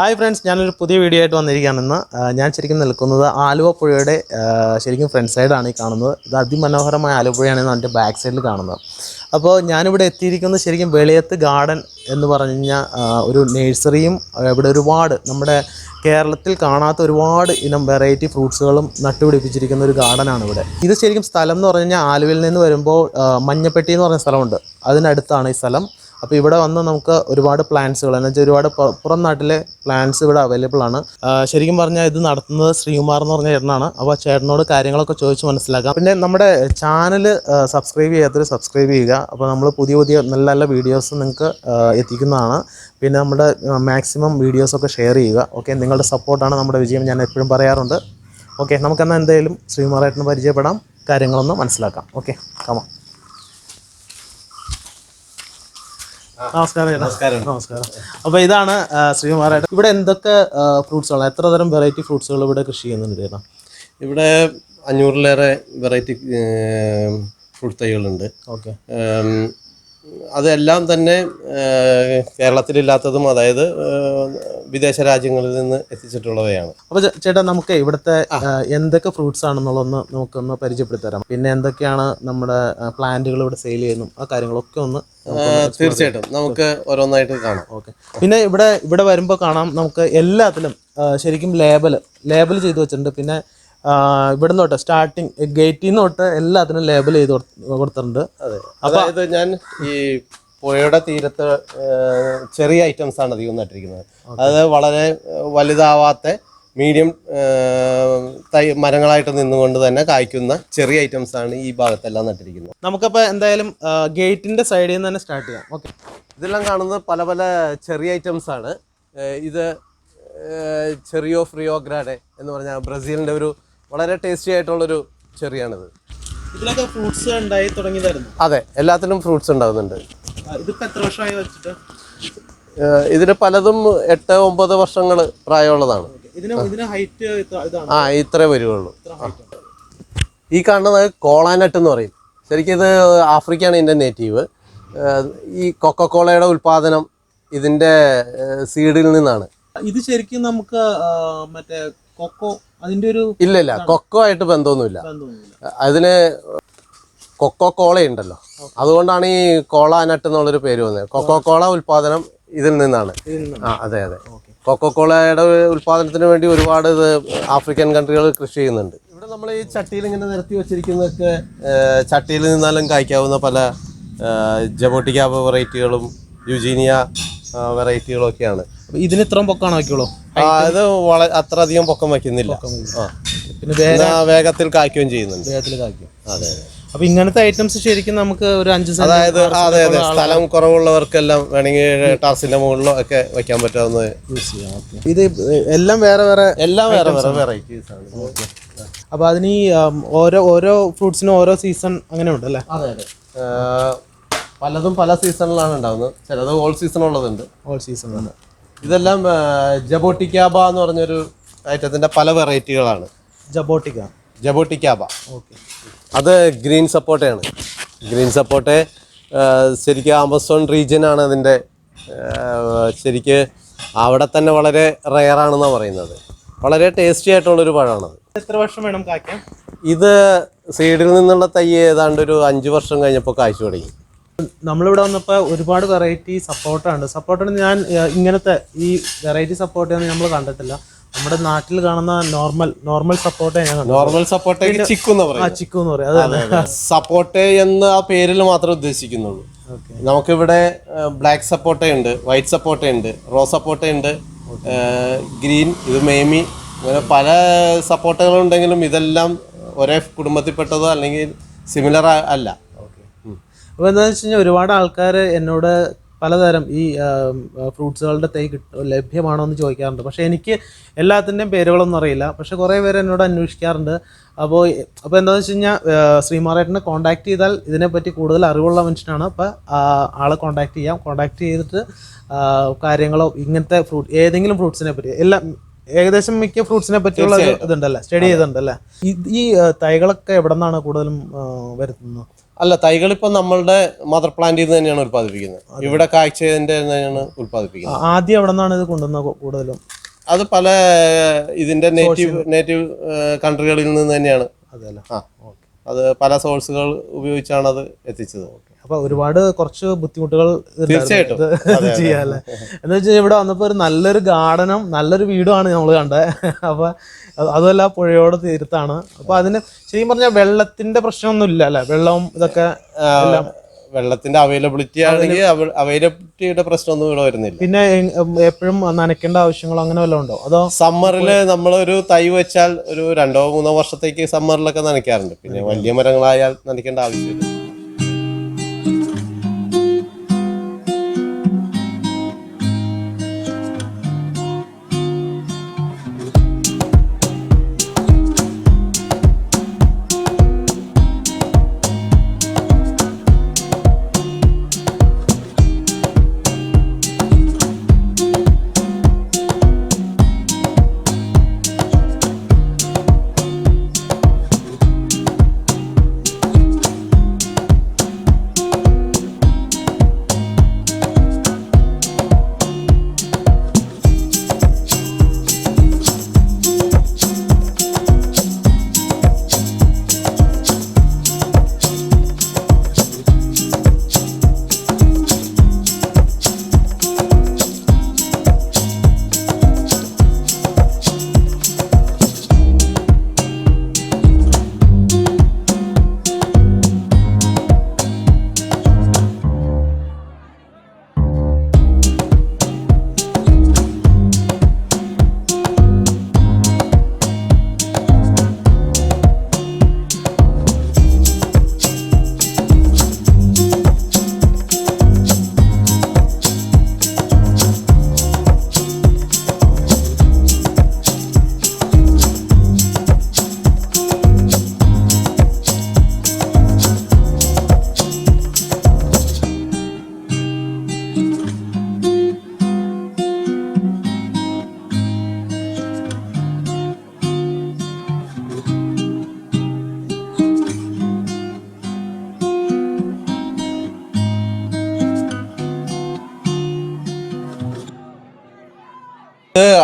Hi friends ഞാനൊരു പുതിയ video ആയിട്ട് വന്നിരിക്കുകയാണ് ഇന്ന് ഞാൻ ശരിക്കും നിൽക്കുന്നത് ആലുവ പുഴയുടെ ശരിക്കും ഫ്രണ്ട് സൈഡാണ് ഈ കാണുന്നത്. ഇത് അതിമനോഹരമായ ആലുവ പുഴയാണ് എന്റെ ബാക്ക് സൈഡിൽ കാണുന്നത്. അപ്പോൾ ഞാനിവിടെ എത്തിയിരിക്കുന്നത് ശരിക്കും വെളിയത്ത് ഗാർഡൻ എന്ന് പറഞ്ഞു കഴിഞ്ഞാൽ ഒരു നേഴ്സറിയും ഇവിടെ ഒരുപാട് നമ്മുടെ കേരളത്തിൽ കാണാത്ത ഒരുപാട് ഇനം വെറൈറ്റി ഫ്രൂട്ട്സുകളും നട്ടുപിടിപ്പിച്ചിരിക്കുന്ന ഒരു ഗാർഡനാണ് ഇവിടെ. ഇത് ശരിക്കും സ്ഥലം എന്ന് പറഞ്ഞു കഴിഞ്ഞാൽ ആലുവയിൽ നിന്ന് വരുമ്പോൾ മഞ്ഞപ്പെട്ടി എന്ന് പറഞ്ഞ സ്ഥലമുണ്ട്. അതിനടുത്താണ് ഈ സ്ഥലം. അപ്പോൾ ഇവിടെ വന്ന് നമുക്ക് ഒരുപാട് പ്ലാന്റ്സുകൾ എന്ന് വെച്ചാൽ ഒരുപാട് പുറം നാട്ടിലെ പ്ലാന്റ്സ് ഇവിടെ അവൈലബിൾ ആണ്. ശരിക്കും പറഞ്ഞാൽ ഇത് നടത്തുന്നത് ശ്രീകുമാർ എന്ന് പറഞ്ഞ ചേട്ടനാണ്. അപ്പോൾ ചേട്ടനോട് കാര്യങ്ങളൊക്കെ ചോദിച്ച് മനസ്സിലാക്കാം. പിന്നെ നമ്മുടെ ചാനൽ സബ്സ്ക്രൈബ് ചെയ്യാത്തവർ സബ്സ്ക്രൈബ് ചെയ്യുക. അപ്പോൾ നമ്മൾ പുതിയ പുതിയ നല്ല നല്ല വീഡിയോസ് നിങ്ങൾക്ക് എത്തിക്കുന്നതാണ്. പിന്നെ നമ്മുടെ മാക്സിമം വീഡിയോസൊക്കെ ഷെയർ ചെയ്യുക. ഓക്കെ നിങ്ങളുടെ സപ്പോർട്ടാണ് നമ്മുടെ വിജയം. ഞാൻ എപ്പോഴും പറയാറുണ്ട്. ഓക്കെ നമുക്കെന്നാൽ എന്തായാലും ശ്രീകുമാറായിട്ടിന് പരിചയപ്പെടാം. കാര്യങ്ങളൊന്ന് മനസ്സിലാക്കാം. ഓക്കെ കമാ നമസ്കാരം. നമസ്കാരം. നമസ്കാരം. അപ്പോൾ ഇതാണ് ശ്രീകുമാരായിട്ട്. ഇവിടെ എന്തൊക്കെ ഫ്രൂട്ട്സുകളാണ് എത്ര തരം വെറൈറ്റി ഫ്രൂട്ട്സുകൾ ഇവിടെ കൃഷി ചെയ്യുന്നുണ്ട് ചേട്ടാ? ഇവിടെ അഞ്ഞൂറിലേറെ വെറൈറ്റി ഫ്രൂട്ട് തൈകളുണ്ട്. ഓക്കെ. അതെല്ലാം തന്നെ കേരളത്തിലില്ലാത്തതും അതായത് വിദേശ രാജ്യങ്ങളിൽ നിന്ന് എത്തിച്ചിട്ടുള്ളവയാണ്. അപ്പോൾ ചേട്ടാ നമുക്ക് ഇവിടുത്തെ എന്തൊക്കെ ഫ്രൂട്ട്സ് ആണെന്നുള്ളതൊന്ന് നമുക്കൊന്ന് പരിചയപ്പെടുത്തരാം പിന്നെ എന്തൊക്കെയാണ് നമ്മുടെ പ്ലാന്റുകൾ ഇവിടെ സെയിൽ ചെയ്യുന്നു ആ കാര്യങ്ങളൊക്കെ ഒന്ന് തീർച്ചയായിട്ടും. നമുക്ക് ഓരോന്നായിട്ട് കാണാം. ഓക്കെ. പിന്നെ ഇവിടെ ഇവിടെ വരുമ്പോൾ കാണാം നമുക്ക് എല്ലാത്തിലും ശരിക്കും ലേബൽ ലേബൽ ചെയ്തു വെച്ചിട്ടുണ്ട്. പിന്നെ ഇവിടുന്ന് തൊട്ട് സ്റ്റാർട്ടിങ് ഗേറ്റിൽ നിന്ന് തൊട്ട് എല്ലാത്തിനും ലേബൽ ചെയ്ത് കൊടു- കൊടുത്തിട്ടുണ്ട്. അതെ. അതായത് ഞാൻ ഈ പുഴയുടെ തീരത്ത് ചെറിയ ഐറ്റംസ് ആണ് അധികം നട്ടിരിക്കുന്നത്. അത് വളരെ വലുതാവാത്ത മീഡിയം തൈ മരങ്ങളായിട്ട് നിന്നുകൊണ്ട് തന്നെ കായ്ക്കുന്ന ചെറിയ ഐറ്റംസ് ആണ് ഈ ഭാഗത്തെല്ലാം നട്ടിരിക്കുന്നത്. നമുക്കപ്പോൾ എന്തായാലും ഗേറ്റിന്റെ സൈഡിൽ നിന്ന് തന്നെ സ്റ്റാർട്ട് ചെയ്യാം. ഓക്കെ ഇതെല്ലാം കാണുന്നത് പല പല ചെറിയ ഐറ്റംസ് ആണ്. ഇത് ചെറിയോ ഫ്രിയോ ഗ്രാഡെ എന്ന് പറഞ്ഞാൽ ബ്രസീലിന്റെ ഒരു വളരെ ടേസ്റ്റി ആയിട്ടുള്ളൊരു ചെറിയാണിത്. ഇതിലൊക്കെ ഫ്രൂട്ട്സ് ഉണ്ടായി തുടങ്ങിയതായിരുന്നു. അതെ എല്ലാത്തിലും ഫ്രൂട്ട്സ് ഉണ്ടാകുന്നുണ്ട് ഇതിപ്പോ എത്ര വർഷമായി വെച്ചിട്ട്? ഇതിന് പലതും എട്ട് ഒമ്പത് വർഷങ്ങൾ പ്രായമുള്ളതാണ്. ആ. ഇത്രേ വരുവുള്ളൂ. ഈ കാണുന്നത് കോളാനട്ട് എന്ന് പറയും. ശരിക്കും ഇത് ആഫ്രിക്കയാണ് ഇതിന്റെ നേറ്റീവ് ഈ കൊക്കക്കോളയുടെ ഉൽപാദനം ഇതിന്റെ സീഡിൽ നിന്നാണ്. ഇത് ശരിക്കും നമുക്ക് മറ്റേ കൊക്കോ അതിന്റെ ഒരു ഇല്ല ഇല്ല. കൊക്കോ ആയിട്ട് ബന്ധമൊന്നുമില്ല. അതിന് കൊക്കോ കോള ഉണ്ടല്ലോ. അതുകൊണ്ടാണ് ഈ കോള നട്ട് എന്നുള്ളൊരു പേര് വന്നത്. കൊക്കോ കോള ഉത്പാദനം ഇതിൽ നിന്നാണ്. ആ അതെ അതെ. കൊക്കോ കോളയുടെ ഉത്പാദനത്തിന് വേണ്ടി ഒരുപാട് ഇത് ആഫ്രിക്കൻ കൺട്രികൾ കൃഷി ചെയ്യുന്നുണ്ട്. ഇവിടെ നമ്മൾ ഈ ചട്ടിയിൽ ഇങ്ങനെ നിരത്തി വെച്ചിരിക്കുന്നതൊക്കെ ചട്ടിയിൽ നിന്നാലും കായ്ക്കാവുന്ന പല ജബോട്ടിക്കാവ് വെറൈറ്റികളും യുജീനിയ വെറൈറ്റികളും ഒക്കെയാണ് അപ്പൊ ഇതിന് ഇത്രയും പൊക്കാണ് നോക്കിയോളൂ അത് വളരെ അത്ര അധികം പൊക്കം വയ്ക്കുന്നില്ല പിന്നെ വേഗത്തിൽ കായ്ക്കുകയും ചെയ്യുന്നുണ്ട്. വേഗത്തിൽ കായ്ക്കും. അതെ. അപ്പൊ ഇങ്ങനത്തെ ഐറ്റംസ് ശരിക്കും നമുക്ക് ഒരു അഞ്ച് സെന്റ് അതായത് അതെ അതെ. സ്ഥലം കുറവുള്ളവർക്കെല്ലാം വേണമെങ്കിൽ ടാർസിന്റെ മുകളിലോ ഒക്കെ വെക്കാൻ പറ്റാവുന്ന യൂസ് ചെയ്യാം. ഇത് എല്ലാം വേറെ വേറെ എല്ലാം വേറെ വേറെ വെറൈറ്റീസ് ആണ്. അപ്പൊ അതിന് ഈ ഓരോ ഓരോ ഫ്രൂട്ട്സിനും ഓരോ സീസൺ അങ്ങനെ ഉണ്ടല്ലേ അതെ അതെ. പലതും പല സീസണിലാണ് ഉണ്ടാവുന്നത്. ചിലത് ഓൾ സീസൺ ഉള്ളതുണ്ട്. ഓൾ സീസൺ ഇതെല്ലാം ജബോട്ടിക്കാബ എന്ന് പറഞ്ഞൊരു ഐറ്റത്തിന്റെ പല വെറൈറ്റികളാണ്. ജബോട്ടിക്ക ജബോട്ടിക്കാബ ഓക്കെ. അത് ഗ്രീൻ സപ്പോർട്ടയാണ്. ഗ്രീൻ സപ്പോർട്ട് ശരിക്കും ആമസോൺ റീജിയൻ ആണ് അതിന്റെ ശരിക്ക് അവിടെ തന്നെ വളരെ റെയർ ആണെന്നാണ് പറയുന്നത്. വളരെ ടേസ്റ്റി ആയിട്ടുള്ളൊരു പഴമാണത്. എത്ര വർഷം വേണം കായ്ക്കാൻ? ഇത് സീഡിൽ നിന്നുള്ള തൈ ഏതാണ്ട് ഒരു അഞ്ച് വർഷം കഴിഞ്ഞപ്പോൾ കായ്ച്ചു തുടങ്ങി. നമ്മളിവിടെ വന്നപ്പോൾ ഒരുപാട് വെറൈറ്റി സപ്പോർട്ടാണ് സപ്പോർട്ടാണ് ഞാൻ ഇങ്ങനത്തെ ഈ വെറൈറ്റി സപ്പോർട്ട് നമ്മൾ കണ്ടിട്ടില്ല. നമ്മുടെ നാട്ടിൽ കാണുന്ന നോർമൽ നോർമൽ സപ്പോർട്ടേ ഞാൻ നോർമൽ സപ്പോർട്ട് ചിക്കു എന്ന് പറയും. ചിക്കു എന്ന് പറയും. അതെ സപ്പോർട്ടേ എന്ന് ആ പേരിൽ മാത്രമേ ഉദ്ദേശിക്കുന്നുള്ളൂ. നമുക്കിവിടെ ബ്ലാക്ക് സപ്പോർട്ട ഉണ്ട് വൈറ്റ് സപ്പോർട്ട ഉണ്ട് റോ സപ്പോർട്ട ഉണ്ട് ഗ്രീൻ ഇത് മേമി അങ്ങനെ പല സപ്പോർട്ടുകളുണ്ടെങ്കിലും ഇതെല്ലാം ഒരേ കുടുംബത്തിൽപ്പെട്ടതോ അല്ലെങ്കിൽ സിമിലർ അല്ല. അപ്പോൾ എന്താണെന്ന് വെച്ച് കഴിഞ്ഞാൽ ഒരുപാട് ആൾക്കാർ എന്നോട് പലതരം ഈ ഫ്രൂട്ട്സുകളുടെ തൈ കിട്ടും ലഭ്യമാണോ എന്ന് ചോദിക്കാറുണ്ട്. പക്ഷേ എനിക്ക് എല്ലാത്തിന്റെയും പേരുകളൊന്നും അറിയില്ല. പക്ഷേ കുറേ പേര് എന്നോട് അന്വേഷിക്കാറുണ്ട്. അപ്പോൾ അപ്പോൾ എന്താണെന്ന് വെച്ച് കഴിഞ്ഞാൽ ശ്രീമാറേട്ടനെ കോൺടാക്ട് ചെയ്താൽ ഇതിനെപ്പറ്റി കൂടുതൽ അറിവുള്ള മനുഷ്യനാണ്. അപ്പോൾ ആളെ കോൺടാക്ട് ചെയ്യാം. കോൺടാക്ട് ചെയ്തിട്ട് കാര്യങ്ങളോ ഇങ്ങനത്തെ ഫ്രൂട്ട് ഏതെങ്കിലും ഫ്രൂട്ട്സിനെ പറ്റി എല്ലാം ഏകദേശം മിക്ക ഫ്രൂട്ട്സിനെ പറ്റിയുള്ള ഇതുണ്ടല്ലേ സ്റ്റഡി ചെയ്തിട്ടുണ്ടല്ലേ ഈ തൈകളൊക്കെ എവിടെ നിന്നാണ് കൂടുതലും വരുത്തുന്നത് അല്ല തൈകൾ ഇപ്പൊ നമ്മളുടെ മദർ പ്ലാന്റിൽ നിന്ന് തന്നെയാണ് ഉത്പാദിപ്പിക്കുന്നത് ഇവിടെ കാഴ്ചതിന്റെ തന്നെയാണ് ഉത്പാദിപ്പിക്കുന്നത് ആദ്യം എവിടെ നിന്നാണ് ഇത് കൊണ്ടുവന്നത് കൂടുതലും? അത് പല ഇതിന്റെ നേറ്റീവ് നേറ്റീവ് കൺട്രികളിൽ നിന്ന് തന്നെയാണ്. അതെല്ലേ ആ. അത് പല സോഴ്സുകൾ ഉപയോഗിച്ചാണ് അത് എത്തിച്ചത്. അപ്പൊ ഒരുപാട് കുറച്ച് ബുദ്ധിമുട്ടുകൾ തീർച്ചയായിട്ടും. ചെയ്യാല്ലേ? എന്ന് വെച്ചാൽ ഇവിടെ വന്നപ്പോൾ ഒരു നല്ലൊരു ഗാർഡനും നല്ലൊരു വീടുമാണ് നമ്മൾ കണ്ടത് അപ്പൊ അത് അതുമല്ല പുഴയോട് തീരത്താണ്. അപ്പൊ അതിന് ശരിക്കും പറഞ്ഞാൽ വെള്ളത്തിന്റെ പ്രശ്നമൊന്നും ഇല്ല അല്ലെ? വെള്ളവും ഇതൊക്കെ വെള്ളത്തിന്റെ അവൈലബിലിറ്റി ആണെങ്കിൽ അവൈലബിലിറ്റിയുടെ പ്രശ്നമൊന്നും ഇവിടെ വരുന്നില്ല. പിന്നെ എപ്പോഴും നനയ്ക്കേണ്ട ആവശ്യങ്ങളോ അങ്ങനെ വല്ലതും ഉണ്ടോ? അതോ സമ്മറിൽ നമ്മളൊരു തൈ വെച്ചാൽ ഒരു രണ്ടോ മൂന്നോ വർഷത്തേക്ക് സമ്മറിലൊക്കെ നനയ്ക്കാറുണ്ട്. പിന്നെ വലിയ മരങ്ങളായാൽ നനയ്ക്കേണ്ട ആവശ്യമില്ല.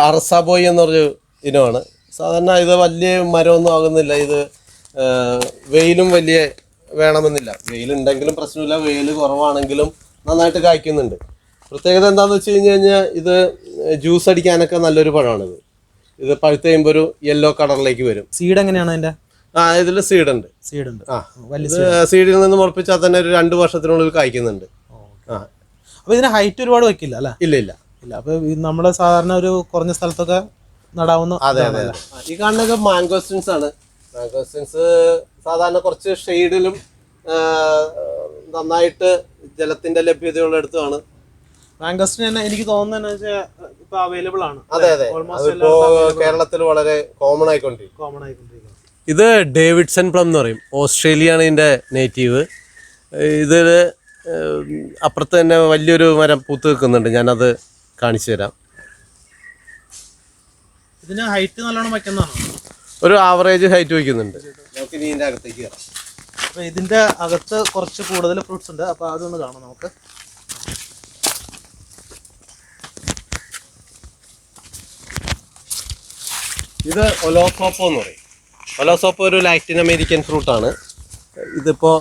അറസാബോയ് എന്ന് പറഞ്ഞ ഇനമാണ്. സാധാരണ ഇത് വലിയ മരമൊന്നും ആകുന്നില്ല. ഇത് വെയിലും വലിയ വേണമെന്നില്ല. വെയിലുണ്ടെങ്കിലും പ്രശ്നമില്ല. വെയിൽ കുറവാണെങ്കിലും നന്നായിട്ട് കായ്ക്കുന്നുണ്ട്. പ്രത്യേകത എന്താണെന്ന് വെച്ച് കഴിഞ്ഞ് കഴിഞ്ഞാൽ ഇത് ജ്യൂസ് അടിക്കാനൊക്കെ നല്ലൊരു പഴമാണിത്. ഇത് പഴുത്ത് കഴിയുമ്പോൾ ഒരു യെല്ലോ കളറിലേക്ക് വരും. സീഡ് എങ്ങനെയാണ് അതിന്റെ? ആ ഇതിൽ സീഡ് ഉണ്ട്. സീഡ് ഉണ്ട് ആ സീഡിൽ നിന്ന് മുളപ്പിച്ചാൽ തന്നെ ഒരു രണ്ട് വർഷത്തിനുള്ളിൽ കായ്ക്കുന്നുണ്ട്. ആ. അപ്പൊ ഇതിന് ഹൈറ്റ് ഒരുപാട് വെക്കില്ല അല്ല? ഇല്ല ഇല്ല. ഇല്ല അപ്പൊ നമ്മൾ നമ്മുടെ സാധാരണ ഒരു കുറഞ്ഞ സ്ഥലത്തൊക്കെ നടാവുന്ന അതെ അതെ. ഈ കാണുന്നതൊക്കെ മാംഗോസ്റ്റിൻസ് ആണ്. മാംഗോസ്റ്റിൻസ് സാധാരണ കുറച്ച് ഷെയ്ഡിലും നന്നായിട്ട് ജലത്തിന്റെ ലഭ്യതയുള്ള ലഭ്യതയുള്ളിടത്തുമാണ് മാംഗോസ്റ്റിൻ തന്നെ എനിക്ക് തോന്നുന്നത് വെച്ചാൽ ഇപ്പൊ അവൈലബിൾ ആണ്. അതെ അതെ. ഓൾമോസ്റ്റ് അതിപ്പോ കേരളത്തിൽ വളരെ കോമൺ ആയിക്കൊണ്ടിരിക്കും കോമൺ ആയിക്കൊണ്ടിരിക്കും ഇത് ഡേവിഡ്സൺ പ്ലം എന്ന് പറയും. ഓസ്ട്രേലിയയാണ് ഇതിന്റെ നേറ്റീവ് ഇതിൽ അപ്പുറത്ത് തന്നെ വലിയൊരു മരം പൂത്ത് നിൽക്കുന്നുണ്ട്. ഞാനത് കാണിച്ചു തരാം. ഇതിന് ഹൈറ്റ് നല്ലോണം വെക്കുന്നതാണോ? ഒരു ആവറേജ് ഹൈറ്റ് വയ്ക്കുന്നുണ്ട് നമുക്ക് ഇനി ഇതിന്റെ അകത്തേക്ക് കയറാം. അപ്പൊ ഇതിന്റെ അകത്ത് കുറച്ച് കൂടുതൽ ഫ്രൂട്ട്സ് ഉണ്ട്. അപ്പൊ അതൊന്ന് കാണാം നമുക്ക്. ഇത് ഒലോസോപ്പോ എന്ന് പറയും. ഒലോസോപ്പോ ഒരു ലാറ്റിൻ അമേരിക്കൻ ഫ്രൂട്ട് ആണ്. ഇതിപ്പോ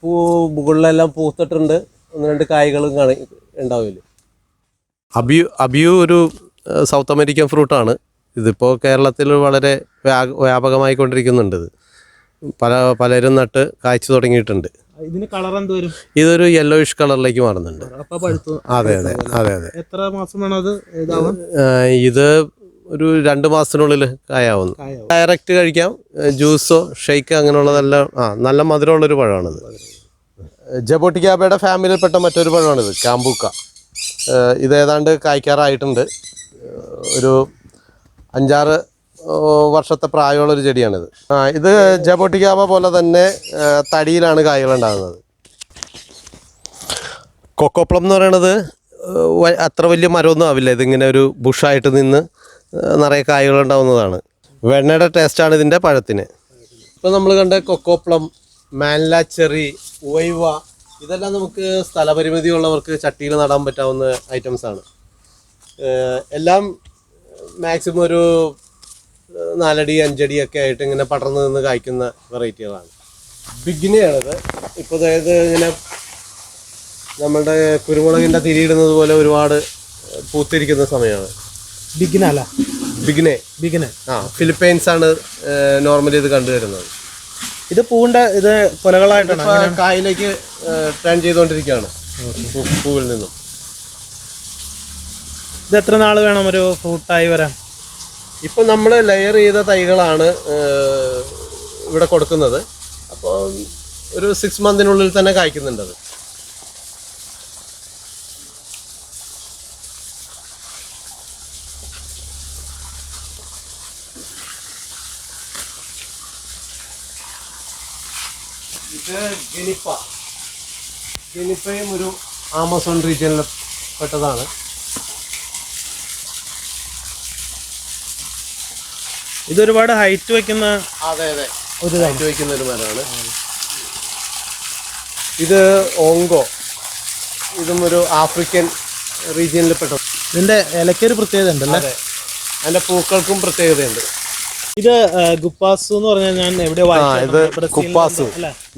പൂ മുകളിലെല്ലാം പൂത്തിട്ടുണ്ട്. ഒന്ന് രണ്ട് കായ്കളും കാണി ഉണ്ടാവില്ല? അബിയു അബിയു ഒരു സൗത്ത് അമേരിക്കൻ ഫ്രൂട്ടാണ്. ഇതിപ്പോൾ കേരളത്തിൽ വളരെ വ്യാ- വ്യാപകമായിക്കൊണ്ടിരിക്കുന്നുണ്ട് ഇത്. പല പലരും നട്ട് കായ്ച്ചു തുടങ്ങിയിട്ടുണ്ട്. ഇതിന് കളർ എന്ത് വരും? ഇതൊരു യെല്ലോയിഷ് കളറിലേക്ക് മാറുന്നുണ്ട്. അതെ അതെ അതെ അതെ. എത്ര മാസം വേണം അത് ഇത് ഒരു രണ്ട് മാസത്തിനുള്ളിൽ കായാവുന്നു. ഡയറക്റ്റ് കഴിക്കാം. ജ്യൂസോ ഷെയ്ക്ക് അങ്ങനെയുള്ളതെല്ലാം. ആ നല്ല മധുരമുള്ളൊരു പഴമാണിത്. ജബോട്ടിക്കാബയുടെ ഫാമിലിയിൽപ്പെട്ട മറ്റൊരു പഴമാണിത് കാമ്പൂക്ക ഏഹ് ഇത് ഏതാണ്ട് കായ്ക്കാറായിട്ടുണ്ട്. ഒരു അഞ്ചാറ് വർഷത്തെ പ്രായമുള്ള ഒരു ചെടിയാണിത്. ആ ഇത് ജബോട്ടിക്കാബ പോലെ തന്നെ തടിയിലാണ് കായ്കൾ ഉണ്ടാകുന്നത്. കൊക്കോപ്ലം എന്ന് പറയണത് അത്ര വലിയ മരമൊന്നും ആവില്ല. ഇതിങ്ങനെ ഒരു ബുഷായിട്ട് നിന്ന് നിറയെ കായ്കൾ ഉണ്ടാവുന്നതാണ്. വെണ്ണയുടെ ടേസ്റ്റാണ് ഇതിന്റെ പഴത്തിന്. ഇപ്പം നമ്മൾ കണ്ട കൊക്കോപ്ലം മാൻല ചെറി ഉവൈവ ഇതെല്ലാം നമുക്ക് സ്ഥലപരിമിതി ഉള്ളവർക്ക് ചട്ടിയിൽ നടാൻ പറ്റാവുന്ന ഐറ്റംസ് ആണ്. എല്ലാം മാക്സിമം ഒരു നാലടി അഞ്ചടി ഒക്കെ ആയിട്ട് ഇങ്ങനെ പടർന്നു നിന്ന് കായ്ക്കുന്ന വെറൈറ്റികളാണ് ബിഗിനിയാണിത് ഇപ്പോൾ അതായത് ഇങ്ങനെ നമ്മളുടെ കുരുമുളകിന്റെ തിരിയിടുന്നത് പോലെ ഒരുപാട് പൂത്തിരിക്കുന്ന സമയമാണ്. ബിഗിനല്ല ബിഗിനെ ബിഗിനെ ബിഗിന ആ ഫിലിപ്പൈൻസ് ആണ് നോർമലി ഇത് കണ്ടുവരുന്നത്. ഇത് പൂവിന്റെ ഇത് കൊലകളായിട്ടാണ് കായിലേക്ക് ടേൺ ചെയ്തുകൊണ്ടിരിക്കുകയാണ്. പൂവിൽ നിന്നും. ഇത് എത്ര നാൾ വേണം ഒരു ഫ്രൂട്ടായി വരാൻ? ഇപ്പൊ നമ്മൾ ലെയർ ചെയ്ത തൈകളാണ് ഇവിടെ കൊടുക്കുന്നത്. അപ്പോൾ ഒരു സിക്സ് മന്തിനുള്ളിൽ തന്നെ കായ്ക്കുന്നുണ്ട് അത് ഇത് ഗിനിപ്പ ജെനിപ്പയും ഒരു ആമസോൺ റീജിയനിൽ പെട്ടതാണ്. ഇതൊരുപാട് ഹൈറ്റ് വെക്കുന്ന അതെ അതെ. ഒരു ഹൈറ്റ് വയ്ക്കുന്ന ഒരു മരമാണ്. ഇത് ഓങ്കോ. ഇതും ഒരു ആഫ്രിക്കൻ റീജിയനിൽ പെട്ടത് ഇതിന്റെ ഇലയ്ക്കൊരു പ്രത്യേകത ഉണ്ടല്ലേ അതെ. അതിന്റെ പൂക്കൾക്കും പ്രത്യേകതയുണ്ട്. ഇത് ഗുപ്പാസ് എന്ന് പറഞ്ഞാൽ ഞാൻ എവിടെ ഇത് കുപ്പാസ്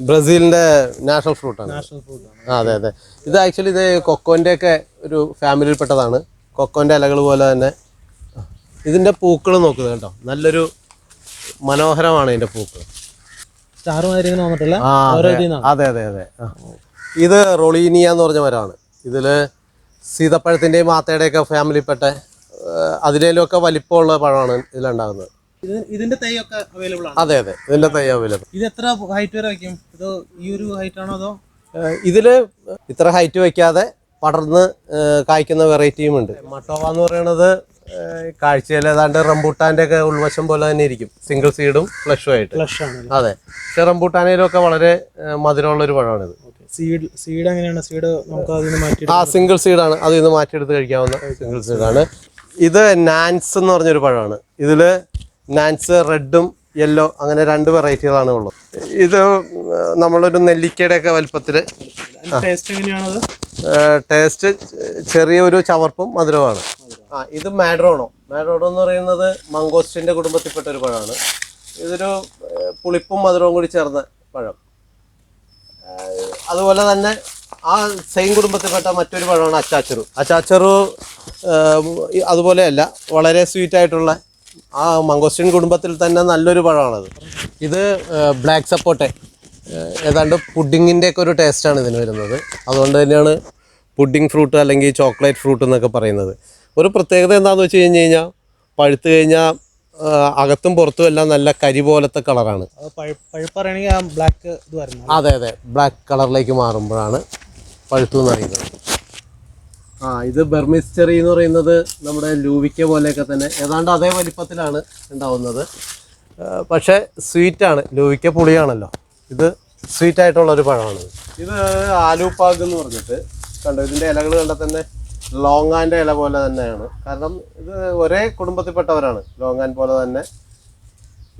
ബ്രസീലിന്റെ നാഷണൽ ഫ്രൂട്ടാണ് നാഷണൽ ഫ്രൂട്ട് ആണ് അതെ അതെ. ഇത് ആക്ച്വലി ഇത് കൊക്കോന്റെ ഒക്കെ ഒരു ഫാമിലിയിൽ പെട്ടതാണ്. കൊക്കോന്റെ ഇലകൾ പോലെ തന്നെ. ഇതിന്റെ പൂക്കൾ നോക്കുക കേട്ടോ നല്ലൊരു മനോഹരമാണ് ഇതിന്റെ പൂക്കൾ. സ്റ്റാർ മാതിരി ഇങ്ങനെ വന്നിട്ടില്ല? അതെ. അതെ അതെ ഇത് റൊളീനിയ എന്ന് പറഞ്ഞ മരമാണ്. ഇതിൽ സീതപ്പഴത്തിന്റെയും മാത്തയുടെയൊക്കെ ഫാമിലിപ്പെട്ട അതിലേലും ഒക്കെ വലിപ്പമുള്ള പഴമാണ് ഇതിലുണ്ടാകുന്നത്. ഇത് ഇതിന്റെ തൈയൊക്കെ അവൈലബിൾ ആണ്. അതെ അതെ. ഇതിന്റെ തൈ അവൈലബിൾ ഇത് എത്ര ഹൈറ്റ് വരെ വയ്ക്കും? ഇത് ഈ ഒരു ഹൈറ്റ് ആണോ അതോ? ഇതിൽ ഇത്ര ഹൈറ്റ് വെക്കാതെ പടർന്ന് കായ്ക്കുന്ന വെറൈറ്റിയും ഉണ്ട്. മട്ടോവ എന്ന് പറയുന്നത് കാഴ്ചയിൽ ഏതാണ്ട് റംബൂട്ടാന്റെ ഒക്കെ ഉൾവശം പോലെ തന്നെ ഇരിക്കും. സിംഗിൾ സീഡും ഫ്ലഷും ആയിട്ട്. അതെ. പക്ഷെ റംബൂട്ടാനയിലും ഒക്കെ വളരെ മധുരമുള്ള ഒരു പഴമാണിത്. സീഡ് സീഡ് എങ്ങനെയാണ്? സീഡ് നമുക്ക് അതിന് മാറ്റി ആ സിംഗിൾ സീഡാണ് അതിൽ നിന്ന് മാറ്റിയെടുത്ത് കഴിക്കാവുന്ന സിംഗിൾ സീഡാണ് ഇത് നാൻസ് എന്ന് പറഞ്ഞൊരു പഴമാണ്. ഇതിൽ നാൻസ് റെഡും യെല്ലോ അങ്ങനെ രണ്ട് വെറൈറ്റികളാണ് ഉള്ളത്. ഇത് നമ്മളൊരു നെല്ലിക്കയുടെ ഒക്കെ വലിപ്പത്തിൽ ടേസ്റ്റ് എങ്ങനെയാണത്? ടേസ്റ്റ് ചെറിയ ഒരു ചവർപ്പും മധുരമാണ് ആ ഇത് മാഡ്രോണോ. മാഡ്രോണോ എന്ന് പറയുന്നത് മംഗോസ്റ്റിന്റെ കുടുംബത്തിൽപ്പെട്ട ഒരു പഴമാണ്. ഇതൊരു പുളിപ്പും മധുരവും കൂടി ചേർന്ന പഴം. അതുപോലെ തന്നെ ആ സെയിം കുടുംബത്തിൽപ്പെട്ട മറ്റൊരു പഴമാണ് അച്ചാച്ചറു. അച്ചാച്ചറു അതുപോലെയല്ല വളരെ സ്വീറ്റ് ആയിട്ടുള്ള ആ മംഗോസ്റ്റിൻ കുടുംബത്തിൽ തന്നെ നല്ലൊരു പഴമാണത്. ഇത് ബ്ലാക്ക് സപ്പോട്ടെ ഏതാണ്ട് പുഡിങ്ങിന്റെ ഒക്കെ ഒരു ടേസ്റ്റാണ് ഇതിന് വരുന്നത്. അതുകൊണ്ട് തന്നെയാണ് പുഡിംഗ് ഫ്രൂട്ട് അല്ലെങ്കിൽ ചോക്ലേറ്റ് ഫ്രൂട്ട് എന്നൊക്കെ പറയുന്നത്. ഒരു പ്രത്യേകത എന്താണെന്ന് വെച്ച് കഴിഞ്ഞ് കഴിഞ്ഞാൽ പഴുത്ത് കഴിഞ്ഞാൽ അകത്തും പുറത്തും എല്ലാം നല്ല കരി പോലത്തെ കളറാണ്. ബ്ലാക്ക് ഇത് വരുന്നത്. അതെ അതെ. ബ്ലാക്ക് കളറിലേക്ക് മാറുമ്പോഴാണ് പഴുത്തു എന്ന് പറയുന്നത്. ആ ഇത് ബെർമിസ് ചെറി എന്ന് പറയുന്നത് നമ്മുടെ ലൂവിക്ക പോലെയൊക്കെ തന്നെ. ഏതാണ്ട് അതേ വലിപ്പത്തിലാണ് ഉണ്ടാവുന്നത്. പക്ഷേ സ്വീറ്റാണ്. ലൂവിക്ക പുളിയാണല്ലോ. ഇത് സ്വീറ്റ് ആയിട്ടുള്ള ഒരു പഴമാണ് ഇത് ആലൂപ്പാഗ് എന്ന് പറഞ്ഞിട്ട് കണ്ടോ? ഇതിന്റെ ഇലകൾ കണ്ടാൽ തന്നെ ലോങ്ങാന്റെ ഇല പോലെ തന്നെയാണ്. കാരണം ഇത് ഒരേ കുടുംബത്തിൽപ്പെട്ടവരാണ് ലോങ്ങാൻ പോലെ തന്നെ.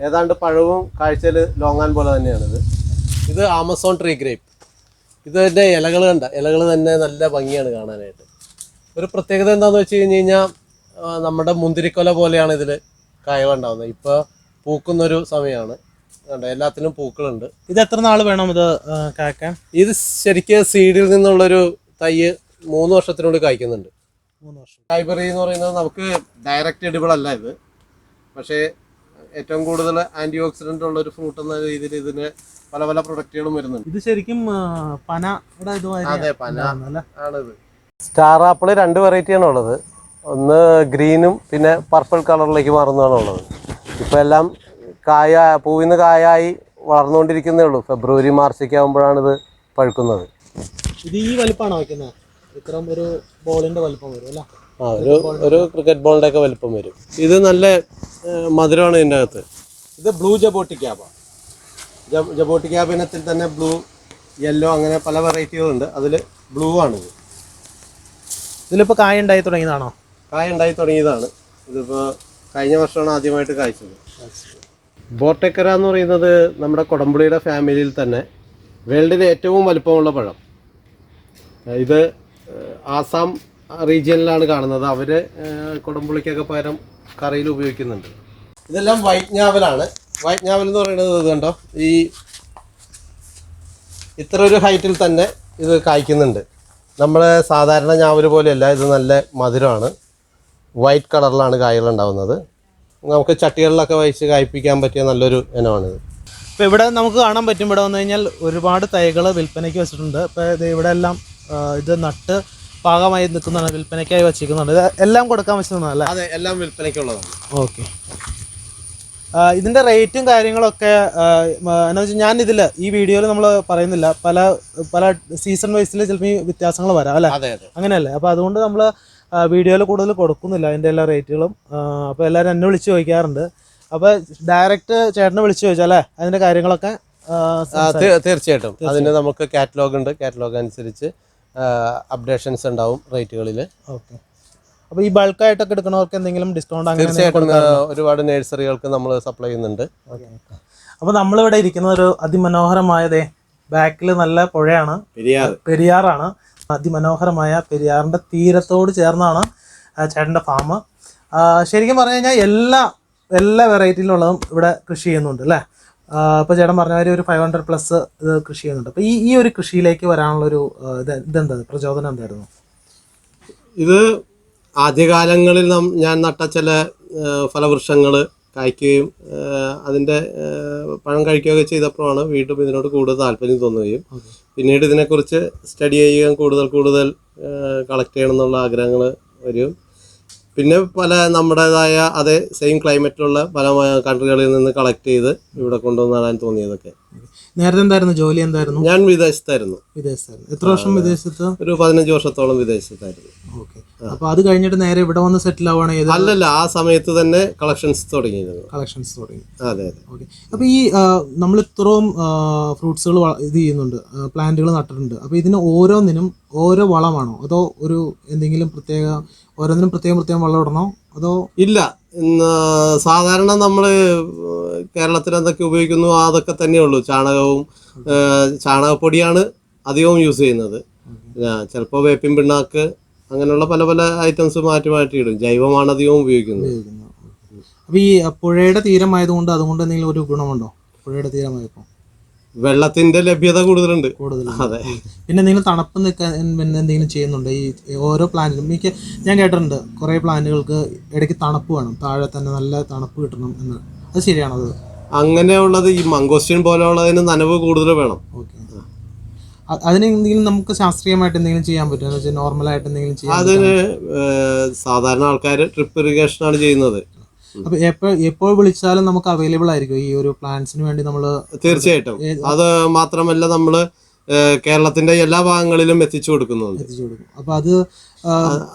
ഏതാണ്ട് പഴവും കാഴ്ചയിൽ ലോങ്ങാൻ പോലെ തന്നെയാണിത്. ഇത് ആമസോൺ ട്രീ ഗ്രേപ്പ്. ഇതിന്റെ ഇലകൾ കണ്ട ഇലകൾ തന്നെ നല്ല ഭംഗിയാണ് കാണാനായിട്ട്. ഒരു പ്രത്യേകത എന്താണെന്ന് വെച്ച് കഴിഞ്ഞ് കഴിഞ്ഞാൽ നമ്മുടെ മുന്തിരിക്കൊല പോലെയാണ് ഇതിൽ കായകൾ ഉണ്ടാകുന്നത് ഇപ്പോൾ പൂക്കുന്നൊരു സമയമാണ് എല്ലാത്തിനും പൂക്കളുണ്ട്. ഇത് എത്ര നാൾ വേണം ഇത് കായ്ക്കാൻ? കാക്കാൻ ഇത് ശരിക്കും സീഡിൽ നിന്നുള്ളൊരു തൈ മൂന്ന് വർഷത്തിനുള്ളിൽ കായ്ക്കുന്നുണ്ട്. മൂന്ന് വർഷം. ലൈബ്രറി എന്ന് പറയുന്നത് നമുക്ക് ഡയറക്റ്റ് എഡിബിൾ അല്ല ഇത്. പക്ഷേ ഏറ്റവും കൂടുതൽ ആന്റി ഓക്സിഡന്റ് ഉള്ള ഒരു ഫ്രൂട്ട് എന്ന രീതിയിൽ ഇതിന് പല പല പ്രൊഡക്റ്റുകളും വരുന്നുണ്ട്. ഇത് ശരിക്കും പന അതെ പന ആണിത്. സ്റ്റാർ ആപ്പിൾ രണ്ട് വെറൈറ്റിയാണ് ഉള്ളത്. ഒന്ന് ഗ്രീനും പിന്നെ പർപ്പിൾ കളറിലേക്ക് മാറുന്നതാണ് ഉള്ളത്. ഇപ്പം എല്ലാം കായ പൂവിന്ന് കായായി വളർന്നുകൊണ്ടിരിക്കുന്നേ ഉള്ളൂ. ഫെബ്രുവരി മാർച്ചൊക്കെ ആകുമ്പോഴാണ് ഇത് പഴുക്കുന്നത്. ഇത് ഈ വലിപ്പമാണ് വയ്ക്കുന്നത് ഇത്രയും ഒരു ബോളിന്റെ വലിപ്പം വരും അല്ലേ? ആ ഒരു ഒരു ക്രിക്കറ്റ് ബോളിന്റെ ഒക്കെ വലിപ്പം വരും. ഇത് നല്ല മധുരമാണ് ഇതിന്റെ അകത്ത്. ഇത് ബ്ലൂ ജബോട്ടി ക്യാബാണ് ജബോട്ടി ക്യാബ് ഇനത്തിൽ തന്നെ ബ്ലൂ യെല്ലോ അങ്ങനെ പല വെറൈറ്റികളുണ്ട്. അതിൽ ബ്ലൂ ആണിത്. ഇതിലിപ്പോ കായ ഉണ്ടായി തുടങ്ങിയതാണോ? കായ ഉണ്ടായി തുടങ്ങിയതാണ്. ഇതിപ്പോൾ കഴിഞ്ഞ വർഷമാണ് ആദ്യമായിട്ട് കായ്ച്ചത്. ബോർട്ടേക്കര എന്ന് പറയുന്നത് നമ്മുടെ കൊടമ്പുളിയുടെ ഫാമിലിയിൽ തന്നെ വേൾഡിലെ ഏറ്റവും വലുപ്പമുള്ള പഴം. ഇത് ആസാം റീജിയനിലാണ് കാണുന്നത്. അവർ കൊടമ്പുളിക്കൊക്കെ പകരം കറിയിൽ ഉപയോഗിക്കുന്നുണ്ട്. ഇതെല്ലാം വൈറ്റ് ഞാവലാണ്. വൈറ്റ് ഞാവൽ എന്ന് പറയുന്നത് ഇത് കണ്ടോ? ഈ ഇത്ര ഒരു ഹൈറ്റിൽ തന്നെ ഇത് കായ്ക്കുന്നുണ്ട്. നമ്മുടെ സാധാരണ ഞാവൽ പോലെയല്ല ഇത് നല്ല മധുരമാണ്. വൈറ്റ് കളറിലാണ് കായകൾ ഉണ്ടാവുന്നത്. നമുക്ക് ചട്ടികളിലൊക്കെ വഹിച്ച് കായ്പ്പിക്കാൻ പറ്റിയ നല്ലൊരു ഇനമാണിത്. ഇപ്പോൾ ഇവിടെ നമുക്ക് കാണാൻ പറ്റും ഇവിടെ വന്നു കഴിഞ്ഞാൽ ഒരുപാട് തൈകൾ വിൽപ്പനയ്ക്ക് വെച്ചിട്ടുണ്ട്. ഇപ്പോൾ ഇത് ഇവിടെ എല്ലാം ഇത് നട്ട് പാകമായി നിൽക്കുന്നതാണ് വിൽപ്പനയ്ക്കായി വെച്ചിരിക്കുന്നുണ്ട് ഇത് എല്ലാം കൊടുക്കാൻ വെച്ചിരുന്നതല്ല അതെ എല്ലാം വിൽപ്പനയ്ക്കുള്ളതാണ്. ഓക്കെ. ഇതിന്റെ റേറ്റും കാര്യങ്ങളൊക്കെ എന്നു വെച്ചാൽ ഞാൻ ഇതിൽ ഈ വീഡിയോയിൽ നമ്മൾ പറയുന്നില്ല. പല പല സീസൺ വൈസിൽ ചിലപ്പോൾ ഈ വ്യത്യാസങ്ങൾ വരാം അല്ലേ? അങ്ങനെയല്ലേ? അപ്പോൾ അതുകൊണ്ട് നമ്മൾ വീഡിയോയിൽ കൂടുതൽ കൊടുക്കുന്നില്ല അതിന്റെ എല്ലാ റേറ്റുകളും. അപ്പോൾ എല്ലാവരും എന്നെ വിളിച്ച് ചോദിക്കാറുണ്ട്. അപ്പോൾ ഡയറക്റ്റ് ചേട്ടനെ വിളിച്ച് ചോദിച്ചാലേ അതിന്റെ കാര്യങ്ങളൊക്കെ തീർച്ചയായിട്ടും. അതിന് നമുക്ക് കാറ്റലോഗ് ഉണ്ട്. കാറ്റലോഗ് അനുസരിച്ച് അപ്ഡേഷൻസ് ഉണ്ടാവും റേറ്റുകളിൽ ഓക്കെ. അപ്പോൾ ഈ ബൾക്കായിട്ടൊക്കെ എടുക്കണവർക്ക് എന്തെങ്കിലും ഡിസ്കൗണ്ട് അങ്ങനെ തീർച്ചയായിട്ടും ഒരുപാട് നഴ്സറികൾക്ക് നമ്മൾ സപ്ലൈ ചെയ്യുന്നുണ്ട്. അപ്പോൾ നമ്മളിവിടെ ഇരിക്കുന്ന ഒരു അതിമനോഹരമായതേ ബാക്കിൽ നല്ല പുഴയാണ്. പെരിയാർ. പെരിയാറാണ്. അതിമനോഹരമായ പെരിയാറിന്റെ തീരത്തോട് ചേർന്നാണ് ചേട്ടന്റെ ചേട്ടന്റെ ഫാം ശരിക്കും പറഞ്ഞു കഴിഞ്ഞാൽ എല്ലാ എല്ലാ വെറൈറ്റിയിലുള്ളതും ഇവിടെ കൃഷി ചെയ്യുന്നുണ്ട് അല്ലേ? ഇപ്പോൾ ചേട്ടൻ പറഞ്ഞ മാതിരി ഒരു ഫൈവ് ഹൺഡ്രഡ് പ്ലസ് ഇത് കൃഷി ചെയ്യുന്നുണ്ട്. അപ്പോൾ ഈ ഈ ഒരു കൃഷിയിലേക്ക് വരാനുള്ള ഒരു ഇത് ഇതെന്താ? പ്രചോദനം എന്തായിരുന്നു? ഇത് ആദ്യകാലങ്ങളിൽ നാം ഞാൻ നട്ട ചില ഫലവൃക്ഷങ്ങൾ കായ്ക്കുകയും അതിന്റെ പഴം കഴിക്കുകയൊക്കെ ചെയ്തപ്പോഴാണ് വീണ്ടും ഇതിനോട് കൂടുതൽ താല്പര്യം തോന്നുകയും. പിന്നീട് ഇതിനെക്കുറിച്ച് സ്റ്റഡി ചെയ്യുകയും കൂടുതൽ കൂടുതൽ കളക്ട് ചെയ്യണം എന്നുള്ള ആഗ്രഹങ്ങൾ വരും. പിന്നെ പല നമ്മുടേതായ അതേ സെയിം ക്ലൈമറ്റിലുള്ള പല കൺട്രികളിൽ നിന്ന് കളക്ട് ചെയ്ത് ഇവിടെ കൊണ്ടുവന്ന് നടാൻ തോന്നിയതൊക്കെ. നേരത്തെ എന്തായിരുന്നു? ജോലി എന്തായിരുന്നു? ഞാൻ വിദേശത്തായിരുന്നു. വിദേശത്തായിരുന്നു. എത്ര വർഷം വിദേശത്ത്? ഒരു പതിനഞ്ച് വർഷത്തോളം വിദേശത്തായിരുന്നു. ഓക്കെ. അപ്പൊ അത് കഴിഞ്ഞിട്ട് നേരെ ഇവിടെ വന്ന് സെറ്റിൽ ആവുകയാണ് അല്ലല്ല ആ സമയത്ത് തന്നെ കളക്ഷൻസ് തുടങ്ങിയിരുന്നു. കളക്ഷൻസ് തുടങ്ങി. അതെ അതെ. ഓക്കെ. അപ്പൊ ഈ നമ്മൾ ഇത്രയും ഫ്രൂട്ട്സുകൾ ഇത് ചെയ്യുന്നുണ്ട്. പ്ലാന്റുകൾ നട്ടിട്ടുണ്ട്. അപ്പൊ ഇതിന് ഓരോന്നിനും ഓരോ വളമാണോ? അതോ ഒരു എന്തെങ്കിലും പ്രത്യേക ഓരോന്നിനും പ്രത്യേകം പ്രത്യേകം വെള്ളം ഇടണോ? അതോ ഇല്ല. സാധാരണ നമ്മൾ കേരളത്തിൽ എന്തൊക്കെ ഉപയോഗിക്കുന്നു അതൊക്കെ തന്നെയുള്ളൂ ചാണകവും ചാണകപ്പൊടിയാണ് അധികവും യൂസ് ചെയ്യുന്നത്. ചിലപ്പോൾ വേപ്പിൻ പിണ്ണാക്ക് അങ്ങനെയുള്ള പല പല ഐറ്റംസ് മാറ്റി മാറ്റി ഇടും. ജൈവമാണ് അധികവും ഉപയോഗിക്കുന്നത്. അപ്പോൾ ഈ പുഴയുടെ തീരമായതുകൊണ്ട് അതുകൊണ്ട് എന്തെങ്കിലും ഒരു ഗുണമുണ്ടോ? പുഴയുടെ തീരമായപ്പോൾ വെള്ളത്തിന്റെ ലഭ്യത കൂടുതലുണ്ട്. അതെ. പിന്നെ എന്തെങ്കിലും തണുപ്പ് നിൽക്കാൻ പിന്നെ എന്തെങ്കിലും ചെയ്യുന്നുണ്ട്? ഈ ഓരോ പ്ലാന്റിലും മിക്ക ഞാൻ കേട്ടിട്ടുണ്ട് കുറെ പ്ലാന്റുകൾക്ക് ഇടയ്ക്ക് തണുപ്പ് വേണം. താഴെ തന്നെ നല്ല തണുപ്പ് കിട്ടണം എന്ന്. അത് ശരിയാണത് അങ്ങനെയുള്ളത് ഈ മംഗോസ്റ്റിൻ പോലെയുള്ളതിന് നനവ് കൂടുതൽ വേണം. ഓക്കെ. അതിന് എന്തെങ്കിലും നമുക്ക് ശാസ്ത്രീയമായിട്ട് എന്തെങ്കിലും ചെയ്യാൻ പറ്റുമോ? നോർമലായിട്ട് എന്തെങ്കിലും ചെയ്യാം അതിന് സാധാരണ ആൾക്കാർ ട്രിപ്പ് ഇറിഗേഷൻ ആണ് ചെയ്യുന്നത്. അപ്പൊ എപ്പോൾ എപ്പോൾ വിളിച്ചാലും നമുക്ക് അവൈലബിൾ ആയിരിക്കും. ഈ ഒരു പ്ലാന്റ്സിന് വേണ്ടി നമ്മൾ തീർച്ചയായിട്ടും. അത് മാത്രമല്ല നമ്മൾ കേരളത്തിന്റെ എല്ലാ ഭാഗങ്ങളിലും എത്തിച്ചു കൊടുക്കുന്നുണ്ട്. എത്തിച്ചു കൊടുക്കും. അപ്പൊ അത്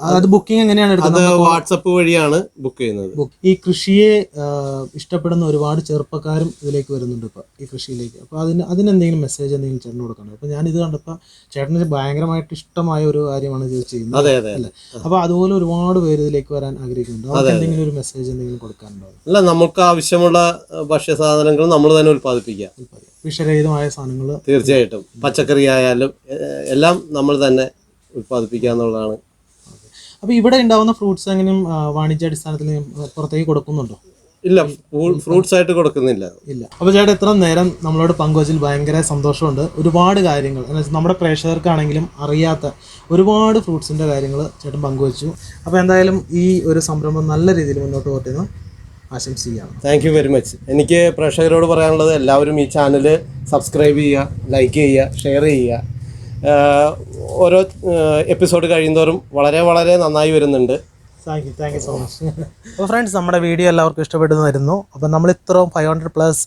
അത് ബുക്കിംഗ് എങ്ങനെയാണ് അത് എടുക്കുന്നത് വാട്സപ്പ് വഴിയാണ് ബുക്ക് ചെയ്യുന്നത്. ഈ കൃഷിയെ ഇഷ്ടപ്പെടുന്ന ഒരുപാട് ചെറുപ്പക്കാരും ഇതിലേക്ക് വരുന്നുണ്ട് ഇപ്പൊ ഈ കൃഷിയിലേക്ക്. അപ്പൊ അതിന് അതിനെന്തെങ്കിലും മെസ്സേജ് എന്തെങ്കിലും ചേട്ടന് കൊടുക്കണം? അപ്പൊ ഞാൻ ഇത് കണ്ടപ്പോൾ ചേട്ടന് ഭയങ്കരമായിട്ട് ഇഷ്ടമായ ഒരു കാര്യമാണ് ഇത് ചെയ്യുന്നത് അല്ലേ? അപ്പൊ അതുപോലെ ഒരുപാട് പേര് ഇതിലേക്ക് വരാൻ ആഗ്രഹിക്കുന്നുണ്ട്. അവർക്ക് എന്തെങ്കിലും ഒരു മെസ്സേജ് എന്തെങ്കിലും കൊടുക്കാനുണ്ടോ? അല്ല നമുക്ക് ആവശ്യമുള്ള ഭക്ഷ്യ ഭക്ഷ്യസാധനങ്ങൾ നമ്മൾ തന്നെ ഉൽപ്പാദിപ്പിക്കുക. വിഷരഹിതമായ സാധനങ്ങൾ തീർച്ചയായിട്ടും. പച്ചക്കറി ആയാലും എല്ലാം നമ്മൾ തന്നെ ഉൽപ്പാദിപ്പിക്കുക എന്നുള്ളതാണ് അപ്പൊ ഇവിടെ ഉണ്ടാവുന്ന ഫ്രൂട്ട്സ് എങ്ങനെയും വാണിജ്യ വാണിജ്യാടിസ്ഥാനത്തിൽ പുറത്തേക്ക് കൊടുക്കുന്നുണ്ടോ? ഇല്ല ഫ്രൂട്ട്സ് ആയിട്ട് കൊടുക്കുന്നില്ല. ഇല്ല. അപ്പോൾ ചേട്ടാ ഇത്ര നേരം നമ്മളോട് പങ്കുവച്ചിൽ ഭയങ്കര സന്തോഷമുണ്ട്. ഒരുപാട് കാര്യങ്ങൾ എന്ന് വെച്ചാൽ നമ്മുടെ പ്രേക്ഷകർക്കാണെങ്കിലും അറിയാത്ത ഒരുപാട് ഫ്രൂട്ട്സിന്റെ കാര്യങ്ങൾ ചേട്ടൻ പങ്കുവച്ചു. അപ്പോൾ എന്തായാലും ഈ ഒരു സംരംഭം നല്ല രീതിയിൽ മുന്നോട്ട് പോട്ടെ ആശംസിക്കാം ആശംസിക്കുകയാണ്. താങ്ക് യു വെരി മച്ച് എനിക്ക് പ്രേക്ഷകരോട് പറയാനുള്ളത് എല്ലാവരും ഈ ചാനൽ സബ്സ്ക്രൈബ് ചെയ്യുക ലൈക്ക് ചെയ്യുക ഷെയർ ചെയ്യുക. ഓരോ എപ്പിസോഡ് കഴിയുന്തോറും വളരെ വളരെ നന്നായി വരുന്നുണ്ട്. Thank you thank you so much അപ്പോൾ ഫ്രണ്ട്സ് നമ്മുടെ വീഡിയോ എല്ലാവർക്കും ഇഷ്ടപ്പെടുന്നു വരുന്നു അപ്പോൾ നമ്മൾ ഇത്രയും ഫൈവ് ഹൺഡ്രഡ് പ്ലസ്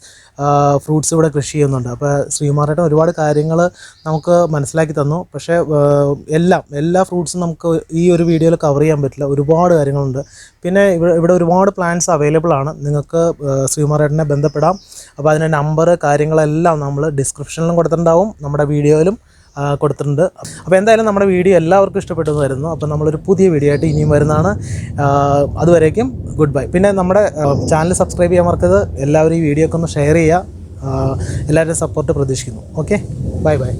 ഫ്രൂട്ട്സ് ഇവിടെ കൃഷി ചെയ്യുന്നുണ്ട്. അപ്പോൾ ശ്രീമാറേട്ടൻ ഒരുപാട് കാര്യങ്ങൾ നമുക്ക് മനസ്സിലാക്കി തന്നു. പക്ഷേ എല്ലാം എല്ലാ ഫ്രൂട്ട്സും നമുക്ക് ഈ ഒരു വീഡിയോയിൽ കവർ ചെയ്യാൻ പറ്റില്ല. ഒരുപാട് കാര്യങ്ങളുണ്ട്. പിന്നെ ഇവിടെ ഇവിടെ ഒരുപാട് പ്ലാൻസ് അവൈലബിൾ ആണ്. നിങ്ങൾക്ക് ശ്രീമാറേട്ടനെ ബന്ധപ്പെടാം. അപ്പോൾ അതിന്റെ നമ്പർ കാര്യങ്ങളെല്ലാം നമ്മൾ ഡിസ്ക്രിപ്ഷനിലും കൊടുത്തിട്ടുണ്ടാവും. നമ്മുടെ വീഡിയോയിലും കൊടുത്തിട്ടുണ്ട്. അപ്പോൾ എന്തായാലും നമ്മുടെ വീഡിയോ എല്ലാവർക്കും ഇഷ്ടപ്പെട്ടെന്ന് വരുന്നു അപ്പോൾ നമ്മളൊരു പുതിയ വീഡിയോ ആയിട്ട് ഇനിയും വരുന്നതാണ്. അതുവരേക്കും ഗുഡ് ബൈ. പിന്നെ നമ്മുടെ ചാനൽ സബ്സ്ക്രൈബ് ചെയ്യാൻ മറക്കരുത്. എല്ലാവരും ഈ വീഡിയോ ഒക്കെ ഒന്ന് ഷെയർ ചെയ്യുക. എല്ലാവരുടെയും സപ്പോർട്ട് പ്രതീക്ഷിക്കുന്നു. Okay bye bye